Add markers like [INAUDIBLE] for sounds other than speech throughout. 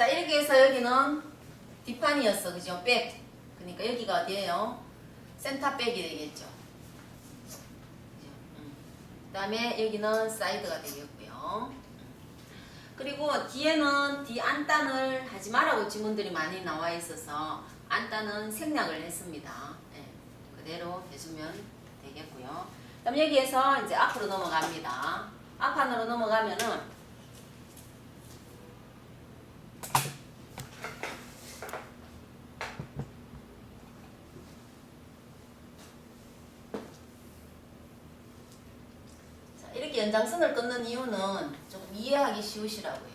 자 이렇게 해서 여기는 뒷판이었어 그죠? 백 그러니까 여기가 어디예요? 센터백이 되겠죠 그죠? 음. 그 다음에 여기는 사이드가 되겠고요 그리고 뒤에는 뒤 안단을 하지 말라고 지문들이 많이 나와 있어서 안단은 생략을 했습니다 예, 그대로 해주면 되겠고요 그럼 여기에서 이제 앞으로 넘어갑니다 앞판으로 넘어가면은 자, 이렇게 연장선을 끊는 이유는 조금 이해하기 쉬우시라고요.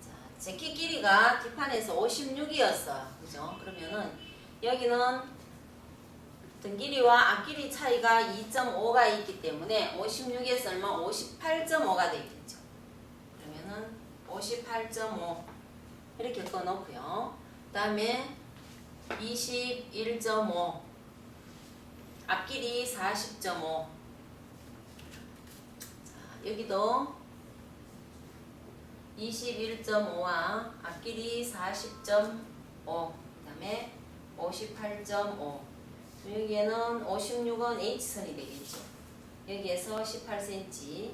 자, 제키 길이가 뒷판에서 56이었어요. 그죠? 그러면은 여기는 등 길이와 앞 길이 차이가 2.5가 있기 때문에 56에서 얼마 58.5가 되겠죠. 그러면은 58.5 이렇게 꺼놓고요. 그 다음에 21.5 앞길이 40.5 자, 여기도 21.5와 앞길이 40.5 그 다음에 58.5 여기에는 56은 H선이 되겠죠. 여기에서 18cm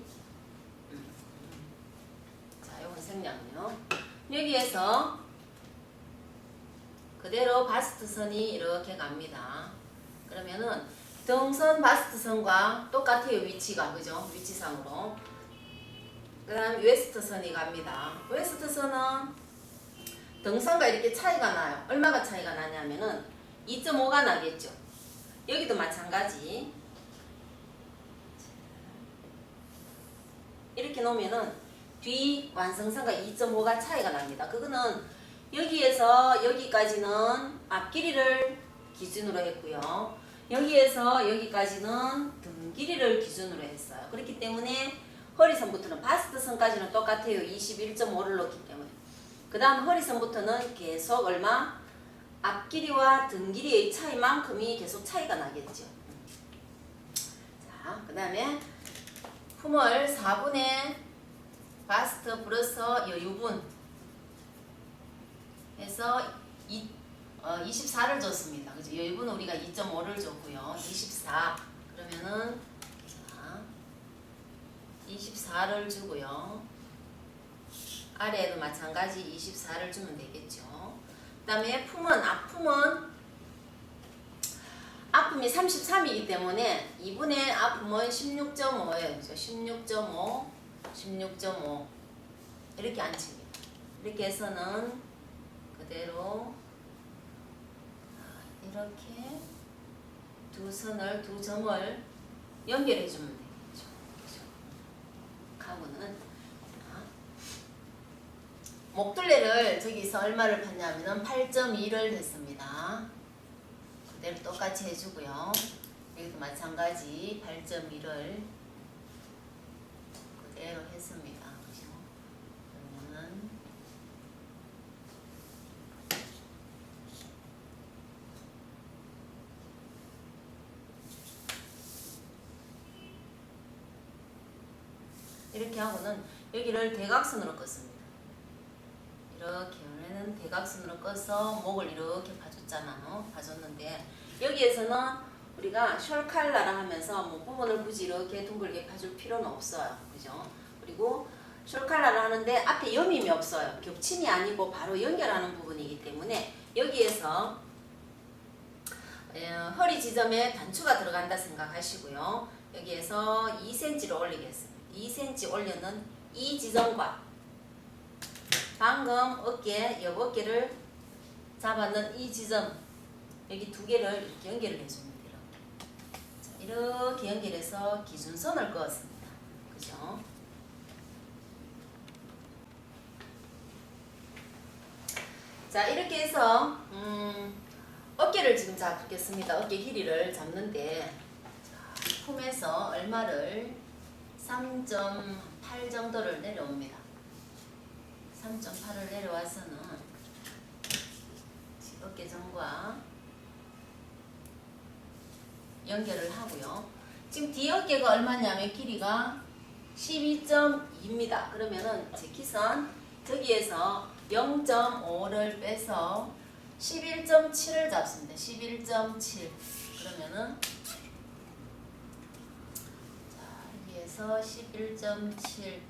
생략요. 여기에서 그대로 바스트선이 이렇게 갑니다. 그러면은 등선 바스트선과 똑같아요 위치가 그죠? 위치상으로. 그 다음 웨스트선이 갑니다. 웨스트선은 등선과 이렇게 차이가 나요. 얼마가 차이가 나냐면은 2.5가 나겠죠. 여기도 마찬가지. 이렇게 놓으면은 뒤 완성선과 2.5가 차이가 납니다. 그거는 여기에서 여기까지는 앞 길이를 기준으로 했고요. 여기에서 여기까지는 등 길이를 기준으로 했어요. 그렇기 때문에 허리선부터는 바스트선까지는 똑같아요. 21.5를 넣기 때문에. 그 다음 허리선부터는 계속 얼마? 앞 길이와 등 길이의 차이만큼이 계속 차이가 나겠죠. 자, 그 다음에 품을 4분의 바스트 플러스 여유분 해서 이, 어, 24를 줬습니다. 그죠? 여유분은 우리가 2.5를 줬고요. 24 그러면은 자, 24를 주고요. 아래에도 마찬가지 24를 주면 되겠죠. 그 다음에 품은 앞품은 아픔이 33이기 때문에 2분의 아픔은 16.5예요. 16.5, 16.5 이렇게 앉힙니다. 이렇게 해서는 그대로 이렇게 두 선을 두 점을 연결해 주면 되겠죠. 가구는 자, 목둘레를 저기서 얼마를 봤냐면은 8.2를 했습니다. 그대로 똑같이 해주고요. 여기도 마찬가지 8.1을 그대로 했습니다. 그러면은 이렇게 하고는 여기를 대각선으로 껐습니다. 이렇게 원래는 대각선으로 꺼서 목을 이렇게 봐줬잖아. 어? 봐줬는데 여기에서는 우리가 숄칼라라 하면서 뭐 부분을 굳이 이렇게 둥글게 봐줄 필요는 없어요. 그죠? 그리고 숄칼라를 하는데 앞에 여밈이 없어요. 겹침이 아니고 바로 연결하는 부분이기 때문에 여기에서 어, 허리 지점에 단추가 들어간다 생각하시고요. 여기에서 2cm를 올리겠습니다. 2cm 올려는 이 지점과 방금 어깨, 옆 어깨를 잡았는 이 지점 여기 두 개를 이렇게 연결을 해줍니다. 이렇게. 연결해서 기준선을 그었습니다. 그죠? 자 이렇게 해서 음, 어깨를 지금 잡겠습니다. 어깨 길이를 잡는데 자, 품에서 얼마를 3.8 정도를 내려옵니다. 3.8을 내려와서는 어깨전과 연결을 하고요. 지금 뒤 어깨가 얼마냐면 길이가 12.2입니다. 그러면은 제 키선 저기에서 0.5를 빼서 11.7을 잡습니다. 11.7 그러면은 자 여기에서 11.7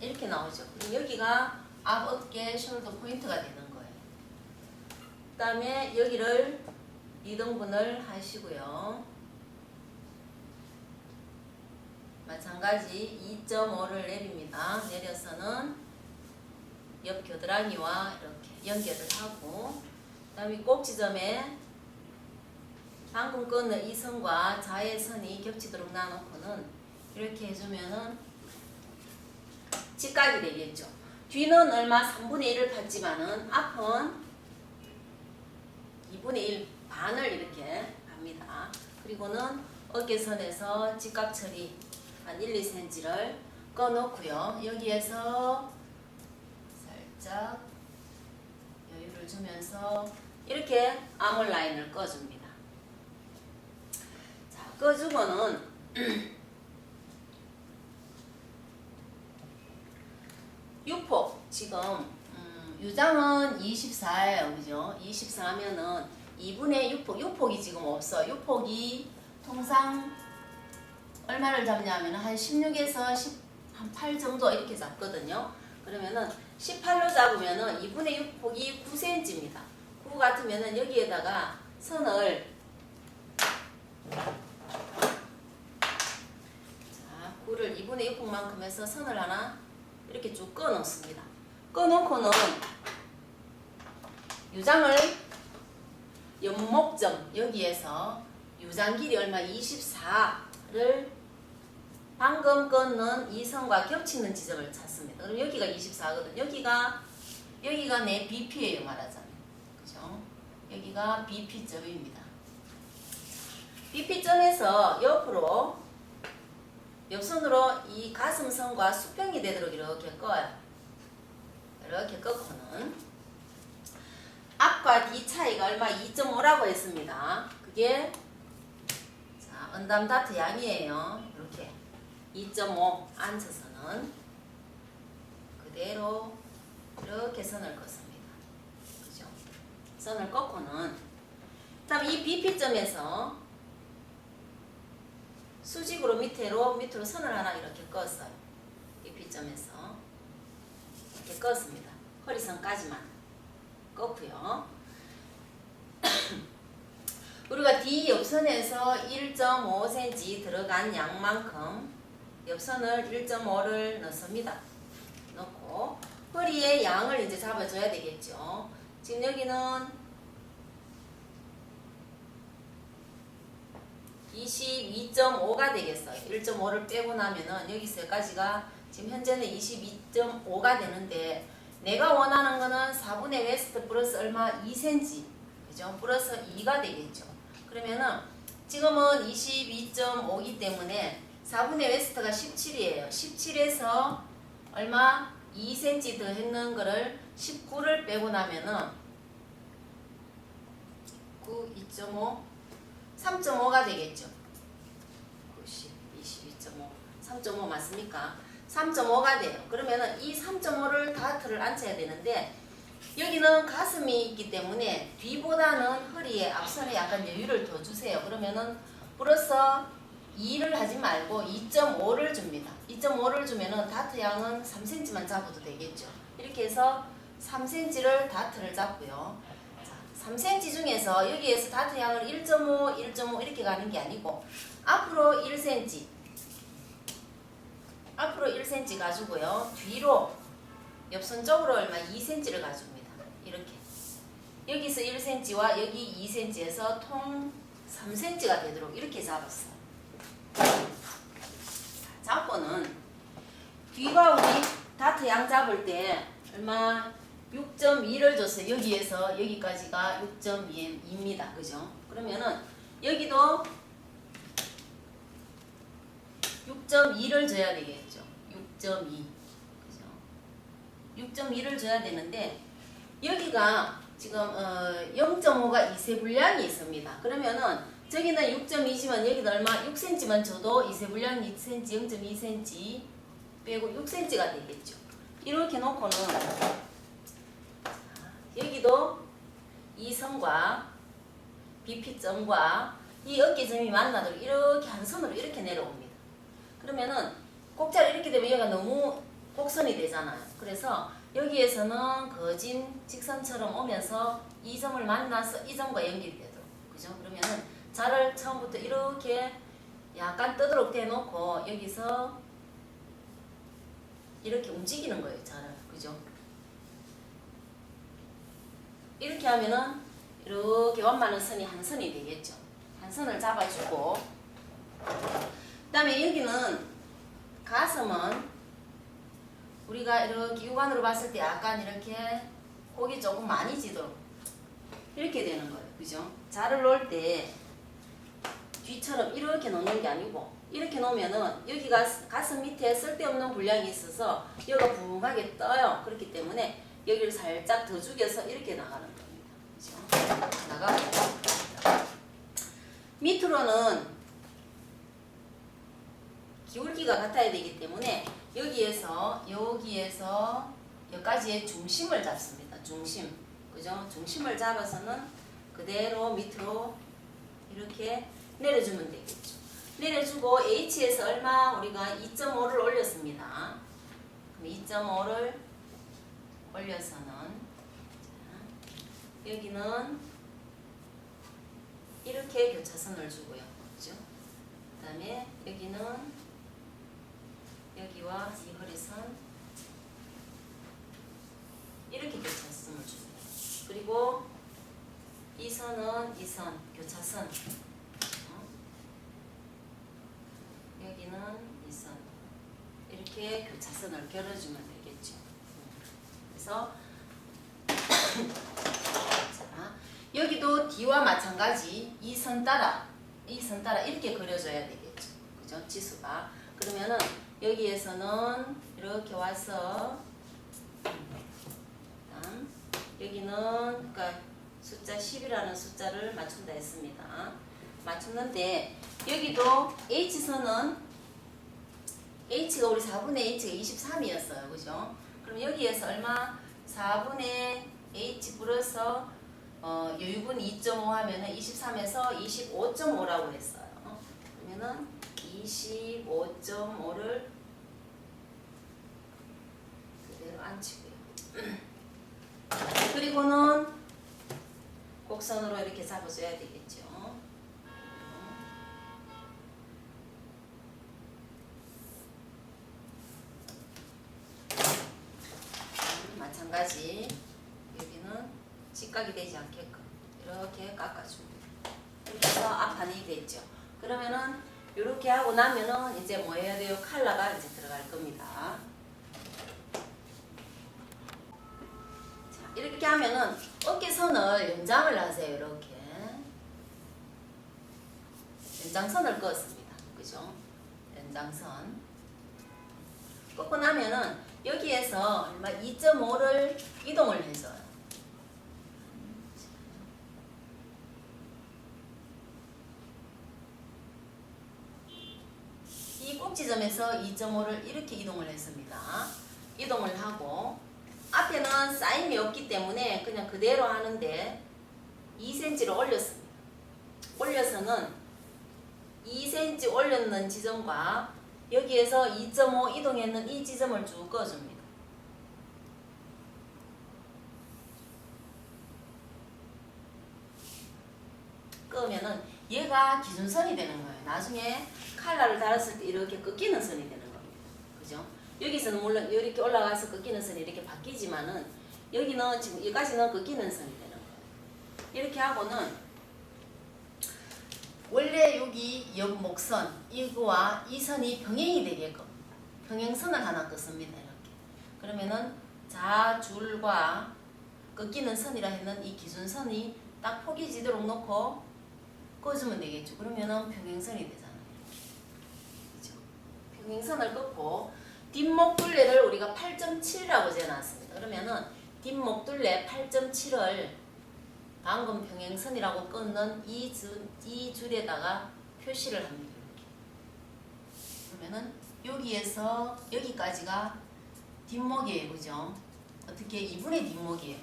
이렇게 나오죠. 그럼 여기가 앞 어깨 숄더 포인트가 되는. 그 다음에 여기를 2등분을 하시고요. 마찬가지 2.5를 내립니다. 내려서는 옆 겨드랑이와 이렇게 연결을 하고 그 다음에 꼭지점에 방금 끊은 이 선과 자외선이 겹치도록 나눠놓고는 이렇게 해주면은 직각이 되겠죠. 뒤는 얼마 3분의 1을 받지만은 앞은 2분의 1 반을 이렇게 합니다. 그리고는 어깨선에서 직각 처리 한 1, 2cm를 꺼놓고요. 여기에서 살짝 여유를 주면서 이렇게 아몰 라인을 꺼줍니다. 자, 꺼주고는 [CLEARS THROAT] 유폭 지금 음, 유장은 24예요, 그죠? 24면은 2분의 6폭, 6폭이 지금 없어. 6폭이 통상 얼마를 잡냐면 한 16에서 10, 한8 정도 이렇게 잡거든요. 그러면은 18로 잡으면은 2분의 6폭이 9cm입니다. 9 같으면은 여기에다가 선을 자, 9를 2분의 6폭만큼 해서 선을 하나 이렇게 쭉꺼 놓습니다. 꺼 놓고는 유장을 연목점 여기에서 유장 길이 얼마 24를 방금 끊는 이 선과 겹치는 지점을 찾습니다. 그럼 여기가 24거든. 여기가 여기가 내 BP예요 말하자면. 그죠? 여기가 BP점입니다. BP점에서 옆으로 옆손으로 이 가슴선과 수평이 되도록 이렇게 꺼요. 이렇게 꺾고는 앞과 뒤 차이가 얼마 2.5라고 했습니다. 그게 자 언담 다트 양이에요. 이렇게 2.5 앉혀서는 그대로 이렇게 선을 긋습니다. 그죠? 선을 꺾고는 그다음 이 BP점에서 수직으로 밑으로 밑으로 선을 하나 이렇게 껐어요. BP점에서 이렇게 껐습니다. 허리선까지만 껐고요. [COUGHS] 우리가 뒤 옆선에서 1.5cm 들어간 양만큼 옆선을 1.5를 넣습니다. 넣고 허리의 양을 이제 잡아줘야 되겠죠. 지금 여기는 22.5가 되겠어요. 1.5를 빼고 나면은 여기서 여기까지가 지금 현재는 22.5가 되는데 내가 원하는 거는 4분의 웨스트 플러스 얼마 2cm 그죠? 플러스 2가 되겠죠. 그러면은 지금은 22.5이기 때문에 4분의 웨스트가 17이에요. 17에서 얼마 2cm 더 했는 거를 19를 빼고 나면은 9, 2.5 3.5가 되겠죠. 90, 22.5, 3.5 맞습니까? 3.5가 돼요. 그러면은 이 3.5를 다트를 앉혀야 되는데 여기는 가슴이 있기 때문에 뒤보다는 허리에 앞선에 약간 여유를 더 주세요. 그러면은 플러스 2를 하지 말고 2.5를 줍니다. 2.5를 주면은 다트 양은 3cm만 잡아도 되겠죠. 이렇게 해서 3cm를 다트를 잡고요. 3cm 중에서 여기에서 다트 양을 1.5, 1.5 이렇게 가는 게 아니고 앞으로 1cm 앞으로 1cm 가지고요. 뒤로 옆선 쪽으로 얼마 2cm를 가줍니다. 이렇게 여기서 1cm와 여기 2cm에서 통 3cm가 되도록 이렇게 잡았어요. 잡고는 뒤가 우리 다트 양 잡을 때 얼마 6.2를 줬어요. 여기에서 여기까지가 6.2입니다. 그죠? 그러면은 여기도 6.2를 줘야 되겠죠. 6.2. 그죠? 6.2를 줘야 되는데 여기가 지금 어, 0.5가 이세 분량이 있습니다. 그러면은 저기는 6.2지만 여기는 얼마? 6cm만 줘도 이세 분량 2cm, 0.2cm 빼고 6cm가 되겠죠. 이렇게 놓고는 여기도 이 선과 BP점과 이 어깨점이 만나도록 이렇게 한 선으로 이렇게 내려옵니다. 그러면은 꼭자리 이렇게 되면 얘가 너무 곡선이 되잖아요. 그래서 여기에서는 거진 직선처럼 오면서 이 점을 만나서 이 점과 연결되도록 그죠? 그러면은 자를 처음부터 이렇게 약간 뜨도록 대놓고 여기서 이렇게 움직이는 거예요. 자를 그죠? 이렇게 하면은 이렇게 완만한 선이 한 선이 되겠죠. 한 선을 잡아주고 그 다음에 여기는 가슴은 우리가 이렇게 육안으로 봤을 때 약간 이렇게 kok이 조금 많이 지도록 이렇게 되는 거예요. 그죠? 자를 놓을 때 뒤처럼 이렇게 놓는 게 아니고 이렇게 놓으면은 여기가 가슴 밑에 쓸데없는 분량이 있어서 여기가 붕하게 떠요. 그렇기 때문에 여기를 살짝 더 죽여서 이렇게 나가는 겁니다. 그죠? 나가고 밑으로는 기울기가 같아야 되기 때문에 여기에서 여기에서 여기까지의 중심을 잡습니다. 중심. 그죠? 중심을 잡아서는 그대로 밑으로 이렇게 내려주면 되겠죠. 내려주고 H에서 얼마 우리가 2.5를 올렸습니다. 그럼 2.5를 올려서는 자, 여기는 이렇게 교차선을 주고요. 그죠? 그 다음에 여기는 여기와 이 허리선 이렇게 교차선을 줍니다. 그리고 이 선은 이 선, 교차선. 어? 여기는 이 선. 이렇게 교차선을 겨뤄주면 되겠죠. 그래서 [COUGHS] 자, 여기도 D와 마찬가지 이 선 따라 이 선 따라 이렇게 그려줘야 되겠죠. 그죠? 지수가. 그러면은 여기에서는 이렇게 와서 여기는 그러니까 숫자 10이라는 숫자를 맞춘다 했습니다. 맞췄는데 여기도 H선은 H가 우리 4분의 H가 23이었어요. 그죠? 그럼 여기에서 얼마? 4분의 H 플러서 어, 여유분 2.5 하면은 23에서 25.5라고 했어요. 그러면은 25.5를 그대로 앉히고요. 그리고는 곡선으로 이렇게 잡아줘야 되겠죠. 음, 마찬가지 여기는 직각이 되지 않게끔 이렇게 깎아줍니다. 해서 앞판이 됐죠. 그러면은 이렇게 하고 나면은 이제 뭐 해야 돼요? 칼라가 이제 들어갈 겁니다. 자, 이렇게 하면은 어깨선을 연장을 하세요. 이렇게 연장선을 그었습니다. 그죠? 연장선 꺾고 나면은 여기에서 얼마 2.5를 이동을 해줘요. 이 꼭 지점에서 2.5를 이렇게 이동을 했습니다. 이동을 하고 앞에는 쌓임이 없기 때문에 그냥 그대로 하는데 2cm를 올렸습니다. 올려서는 2cm 올렸는 지점과 여기에서 2.5 이동했는 이 지점을 쭉 그어줍니다. 그으면은 얘가 기준선이 되는 거예요. 나중에 칼라를 달았을 때 이렇게 꺾이는 선이 되는 겁니다. 그죠? 여기서는 물론 이렇게 올라가서 꺾이는 선이 이렇게 바뀌지만은 여기는 지금 여기까지는 꺾이는 선이 되는 거예요. 이렇게 하고는 원래 여기 옆목선 이거와 이 선이 병행이 되게끔 병행선을 하나 긋습니다. 이렇게. 그러면은 자줄과 꺾이는 선이라 했는 이 기준선이 딱 폭이 지도록 놓고 꺼주면 되겠죠. 그러면은 평행선이 되잖아요. 그죠? 평행선을 긋고 뒷목 둘레를 우리가 8.7이라고 재놨습니다. 그러면은 뒷목둘레 8.7을 방금 평행선이라고 끊는 이, 줄, 이 줄에다가 표시를 합니다. 그러면은 여기에서 여기까지가 뒷목이에요. 그죠? 어떻게 2분의 뒷목이에요.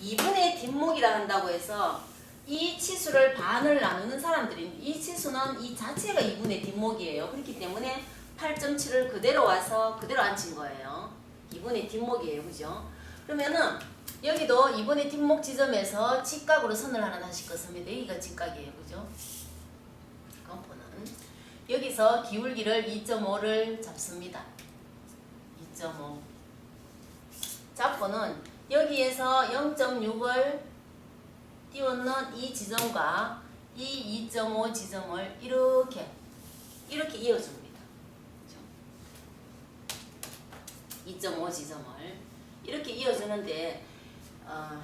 2분의 뒷목이라 한다고 해서 이 치수를 반을 나누는 사람들이 이 치수는 이 자체가 2분의 뒷목이에요. 그렇기 때문에 8.7을 그대로 와서 그대로 앉힌 거예요. 2분의 뒷목이에요. 그죠? 그러면은 여기도 2분의 뒷목 지점에서 직각으로 선을 하나 다시 긋습니다. 여기가 직각이에요. 그죠? 건포는 여기서 기울기를 2.5를 잡습니다. 2.5 잡고는 여기에서 0.6을 띄우는 이 지점과 이 2.5 지점을 이렇게 이렇게 이어줍니다. 2.5 지점을 이렇게 이어주는데 어,